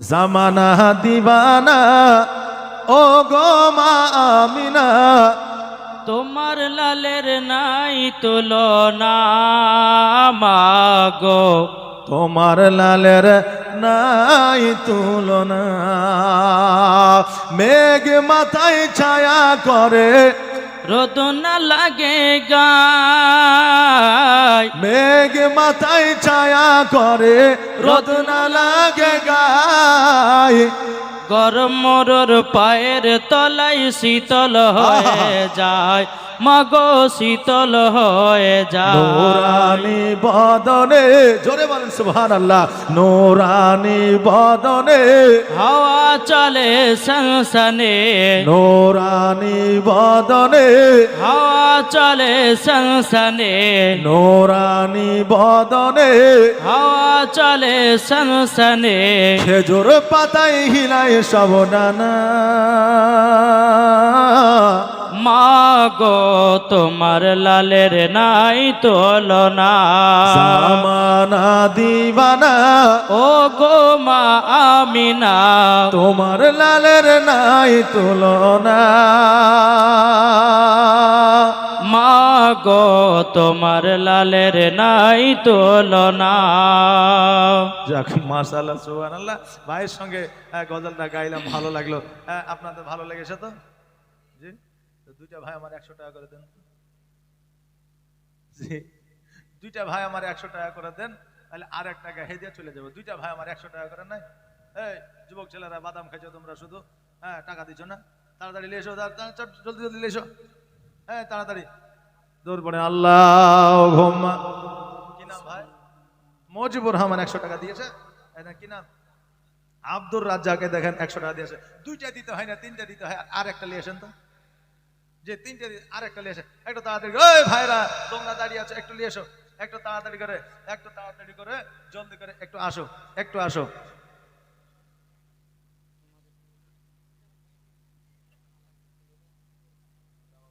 জামানা দিবানা ও গো মা আমিনা তোমার লালের নাই তুলনা মাগো। তোমার লালের নাই তুলনা। মেঘ মাথায় ছায়া করে রোদনা লাগে গায়। মেঘ মাথায় ছায়া করে রোদ না লাগে গায়। গরম মরর পায়ের তলায় শীতল হয়ে যায়। মাগো শীতল হয়ে যায়। নোরানি বদনে জোরে বলেন সুবহান আল্লাহ নোরানি বদনে। হাওয়া চলে সংসনে নোরানি বদনে। হাওয়া চলে সংসনে নোরানি বদনে। হাওয়া চলে সংসনে খেজুর পাতায় হিলায় সব ডানা মাগো তোমার লালের নাই তুলনা জামানা দিবানা। ও গো মা আমিনা। তোমার লালের নাই তুলনা মাগো তোমার লালের নাই তুলনা। যাক, মাশাআল্লাহ, সুবহানাল্লাহ। ভাইয়ের সঙ্গে গজলটা গাইলাম, ভালো লাগল। আপনাদের ভালো লেগেছে তো? জি? দুইটা ভাই আমার একশো টাকা করে দেন। জি? দুইটা ভাই আমার একশো টাকা করে দেন, তাহলে আর এক টাকা হেদিয়ে চলে যাব। দুইটা ভাই আমার একশো টাকা করে নাই। এই, যুবক ছেলেরা, বাদাম খাইছো তোমরা শুধু? হ্যাঁ টাকা দিছো না? তাড়াতাড়ি লেসো জলদি জলদি লেসো। হ্যাঁ তাড়াতাড়ি। দৌড় পড়ে, আল্লাহ ঘুমা। কি নাম ভাই? মজিবুর রহমান একশো টাকা দিয়েছে। কি নাম? আব্দুর রাজ্জাকে দেখেন একশো টাকা দিয়েছে। দুইটা দিতে হয় না, তিনটা দিতে হয়, আর একটা আসেন তো। যে তিনটে আর একটা নিয়ে একটু তাড়াতাড়ি ওই ভাইরা তোমরা দাঁড়িয়ে আছো, একটু নিয়ে একটু তাড়াতাড়ি করে, একটু তাড়াতাড়ি করে, জলদি করে, একটু আসো একটু আসো কি নাম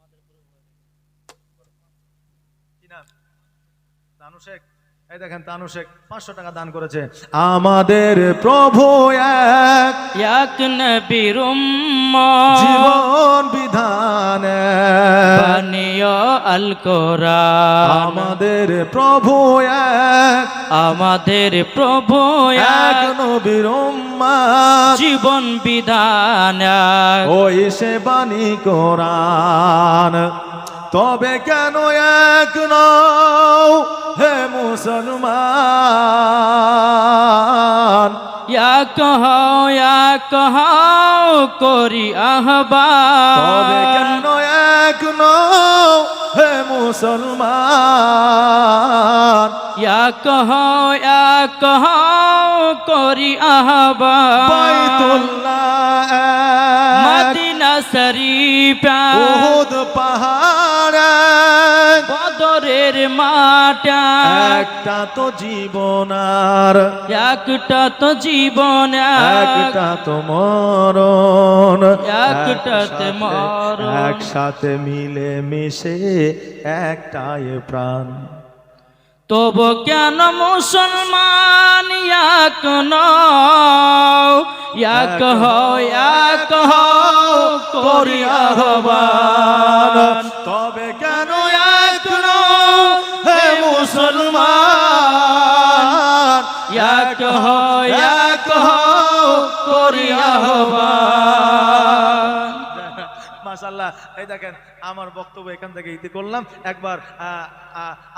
তানু শেখ এই দেখেন তানু শেখ পাঁচশো টাকা দান করেছে। আমাদের প্রভু এক। এক নবীর জীবন বিধান। বানিয় আল কোরআন। আমাদের প্রভু এক। আমাদের প্রভু এক এক। নবীর জীবন বিধান ওই সে বাণী কোরআন। তবে কেন এক নও হে মুসলমান? এক হও এক হও করি তবে আহ্বান কেন এক নও হে মুসলমান? এক হও এক হও করি আহ্বান। বাইতুল্লাহ মদিনা শরীফ। উহুদ পাহাড় মাঠ এক, একটা তো জীবন আর। একটা তো জীবন এক, একটা তো মরণ। একটাতে একসাথে- মরণ। একসাথে মিলে মিশে একটাই প্রাণ। তবু কেন মুসলমান এক নও? এক হও এক হও করি আহ্বান। মাশাল্লাহ এই দেখেন, আমার বক্তব্য এখান থেকে ইতি করলাম। একবার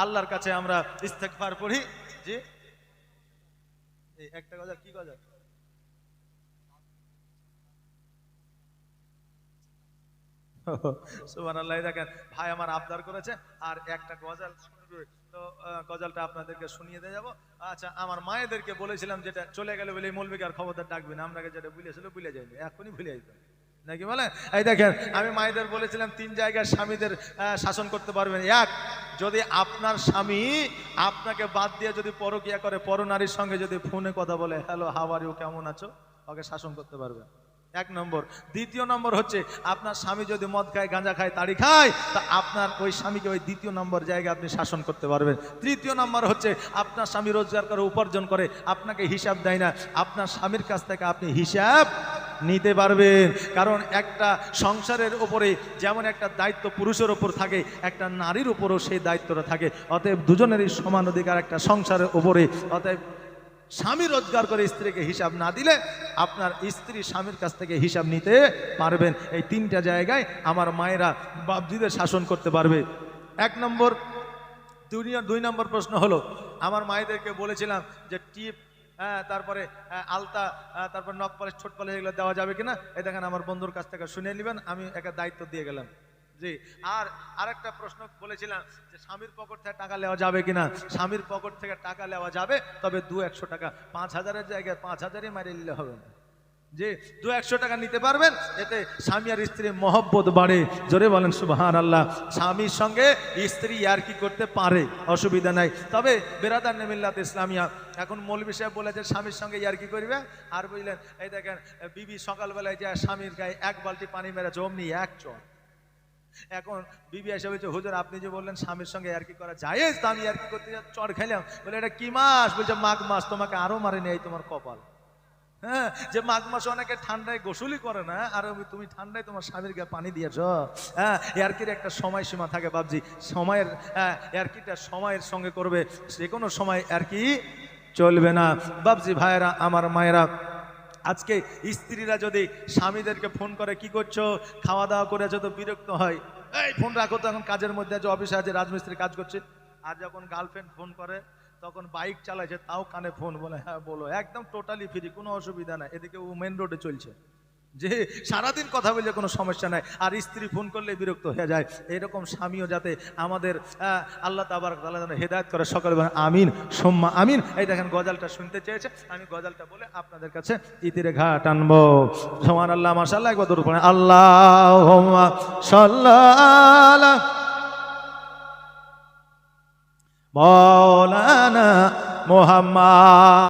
আল্লাহর কাছে আমরা ইস্তেগফার পড়ি। জি। একটা কথা কি কথা দেখেন, ভাই আমার আবদার করেছে, আর একটা গজাল শুনবে। তো গজালটা আপনাদেরকে শুনিয়ে দিয়ে যাব। আচ্ছা আমার মায়েদেরকে বলেছিলাম যেটা, চলে গেলে বলে মৌলবীকে আর খবরদার ডাকবেন আপনাকে যেটা ভুলেছিল ভুলে যায়নি। এখনই ভুলে যেত নাকি বলে? এই দেখেন, আমি মায়েদের বলেছিলাম তিন জায়গায় স্বামীদের শাসন করতে পারবেন। এক, যদি আপনার স্বামী আপনাকে বাদ দিয়ে যদি পরকিয়া করে, পরনারীর সঙ্গে যদি ফোনে কথা বলে হ্যালো হাওয়ার ইউ কেমন আছো? ওকে শাসন করতে পারবেন। এক নম্বর। দ্বিতীয় নম্বর হচ্ছে, আপনার স্বামী যদি মদ খায়, গাঁজা খায়, তাড়ি খায়, তা আপনার ওই স্বামীকে ওই দ্বিতীয় নম্বর জায়গায় আপনি শাসন করতে পারবেন। তৃতীয় নম্বর হচ্ছে, আপনার স্বামী রোজগার করে, উপার্জন করে, আপনাকে হিসাব দেয় না। আপনার স্বামীর কাছ থেকে আপনি হিসাব নিতে পারবেন। কারণ একটা সংসারের উপরে যেমন একটা দায়িত্ব পুরুষের ওপর থাকে, একটা নারীর উপরও সেই দায়িত্বটা থাকে। অতএব দুজনেরই সমান অধিকার একটা সংসারের উপরে। অতএব স্বামী রোজগার করে স্ত্রীকে হিসাব না দিলে আপনার স্ত্রী স্বামীর কাছ থেকে হিসাব নিতে পারবেন। এই তিনটা জায়গায় আমার মায়েরা বাপজিদের শাসন করতে পারবে। এক নম্বর দুই নম্বর প্রশ্ন হলো, আমার মায়েদেরকে বলেছিলাম যে টিপ তারপরে আহ, আলতা তারপর নখ পালিশ ছোট পালিশ এগুলো দেওয়া যাবে কিনা? এ দেখেন আমার বন্ধুর কাছ থেকে শুনে নেবেন আমি একটা দায়িত্ব দিয়ে গেলাম। জি আর আরেকটা প্রশ্ন বলেছিলাম যে স্বামীর পকেট থেকে টাকা নেওয়া যাবে কিনা? স্বামীর পকেট থেকে টাকা নেওয়া যাবে তবে দু একশো টাকা। পাঁচ হাজারের জায়গায় পাঁচ হাজারই মারিয়ে নিলে হবে না। যে দু একশো টাকা নিতে পারবেন, এতে স্বামী আর স্ত্রীর মহব্বত বাড়ে। জোরে বলেন সুবাহান আল্লাহ স্বামীর সঙ্গে স্ত্রী আর কি করতে পারে? অসুবিধা নাই। তবে বেরাদার নেমিল্লাত ইসলামিয়া, এখন মৌলবি সাহেব বলেছে স্বামীর সঙ্গে ইয়ার কি করবে? আর বুঝলেন এই দেখেন, বিবি সকালবেলায় যায় স্বামীর গায়ে এক বালতি পানি মেরেছে অমনি এক চর। এখন বিবি এসে বলছে, হুজুর, আপনি যে বললেন স্বামীর সঙ্গে আর কি করা যায় আমি আর কি করতে চর খাইলাম। বলে, এটা কি মাস বলছে, মাঘ মাস তোমাকে আরও মারে নেই তোমার কপাল। হ্যাঁ যে মাঘ মাসে অনেকে ঠান্ডায় গোসলই করে না, আর তুমি ঠান্ডায় তোমার স্বামীর গায়ে পানি দিয়েছ। হ্যাঁ এয়ারকির একটা সময়সীমা থাকে বাবজি সময়ের হ্যাঁ এয়ারকিটা সময়ের সঙ্গে করবে যে কোনো সময় আর কি চলবে না। বাবজি ভাইয়েরা, আমার মায়েরা, আজকে স্ত্রীরা যদি স্বামীদেরকে ফোন করে, কি করছ? খাওয়া দাওয়া করে যত বিরক্ত হয়? এই, ফোন রাখো তো, এখন কাজের মধ্যে আছে, অফিসে আছে, রাজমিস্ত্রি কাজ করছে। আর যখন গার্লফ্রেন্ড ফোন করে তখন বাইক চালাইছে, তাও কানে ফোন বলে হ্যাঁ বলো। একদম টোটালি ফ্রি কোনো অসুবিধা নাই। এদিকে ও মেন রোডে চলছে। যে সারাদিন কথা বললে কোনো সমস্যা নাই, আর স্ত্রী ফোন করলে বিরক্ত হয়ে যায়। এরকম স্বামীও যাতে আমাদের আল্লাহ তাবার তাআলা যেন হেদায়ত করে, সকলে বলেন আমিন, সোম্মা, আমিন। এই দেখেন গজালটা শুনতে চেয়েছে। আমি গজালটা বলে আপনাদের কাছে ইতিরে ঘা টানবো সমান আল্লাহ মাসাল্লাহ একবার দূর পড়ে আল্লাহ সাল্লাহ মৌলানা মোহাম্মদ